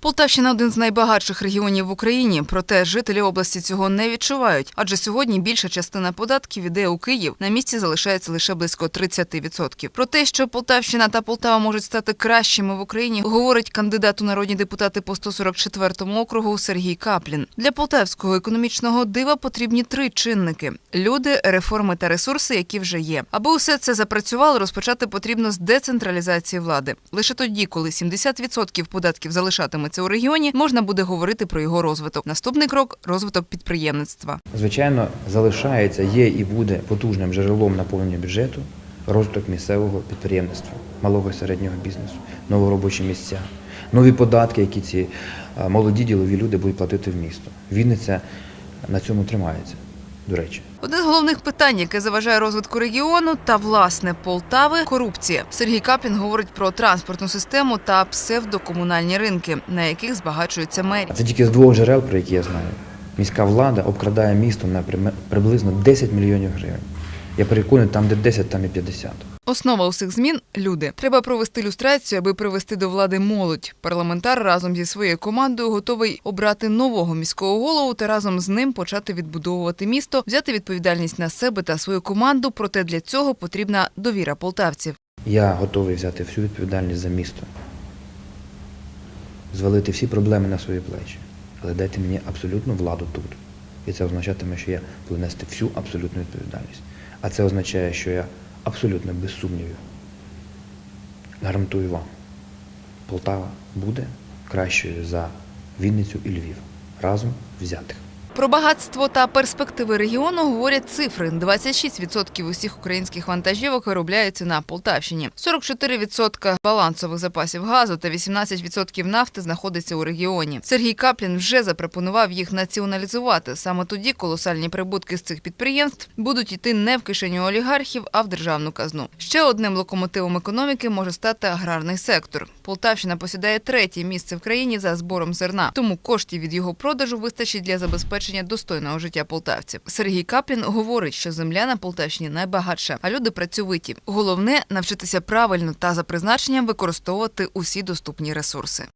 Полтавщина один з найбагатших регіонів в Україні, проте жителі області цього не відчувають. Адже сьогодні більша частина податків іде у Київ. На місці залишається лише близько 30%. Про те, що Полтавщина та Полтава можуть стати кращими в Україні, говорить кандидат у народні депутати по 144 округу Сергій Каплін. Для полтавського економічного дива потрібні три чинники: люди, реформи та ресурси, які вже є. Аби усе це запрацювало, розпочати потрібно з децентралізації влади. Лише тоді, коли 70% податків залишатиметься у регіоні, можна буде говорити про його розвиток. Наступний крок розвиток підприємництва. Звичайно, залишається, є і буде потужним джерелом наповнення бюджету розвиток місцевого підприємництва, малого і середнього бізнесу, нові робочі місця, нові податки, які ці молоді ділові люди будуть платити в місто. Вінниця на цьому тримається, до речі. Одне з головних питань, яке заважає розвитку регіону та власне Полтави корупція. Сергій Капін говорить про транспортну систему та псевдокомунальні ринки, на яких збагачуються мері. Це тільки з двох джерел, про які я знаю. Міська влада обкрадає місто на приблизно 10 мільйонів гривень. Я переконаний, там де 10, там і 50. Основа усіх змін люди. Треба провести люстрацію, аби привести до влади молодь. Парламентар разом зі своєю командою готовий обрати нового міського голову та разом з ним почати відбудовувати місто, взяти відповідальність на себе та свою команду. Проте для цього потрібна довіра полтавців. Я готовий взяти всю відповідальність за місто, звалити всі проблеми на свої плечі, але дайте мені абсолютну владу тут. І це означатиме, що я буду нести всю абсолютну відповідальність. А це означає, що я абсолютно без сумнівів гарантую вам, Полтава буде кращою за Вінницю і Львів разом взятих. Про багатство та перспективи регіону говорять цифри: 26% усіх українських вантажівок виробляються на Полтавщині, 44% балансових запасів газу та 18% нафти знаходиться у регіоні. Сергій Каплін вже запропонував їх націоналізувати. Саме тоді колосальні прибутки з цих підприємств будуть йти не в кишеню олігархів, а в державну казну. Ще одним локомотивом економіки може стати аграрний сектор. Полтавщина посідає третє місце в країні за збором зерна, тому коштів від його продажу вистачить для забезпечення достойного життя полтавців. Сергій Каплін говорить, що земля на Полтавщині найбагатша, а люди працьовиті. Головне навчитися правильно та за призначенням використовувати усі доступні ресурси.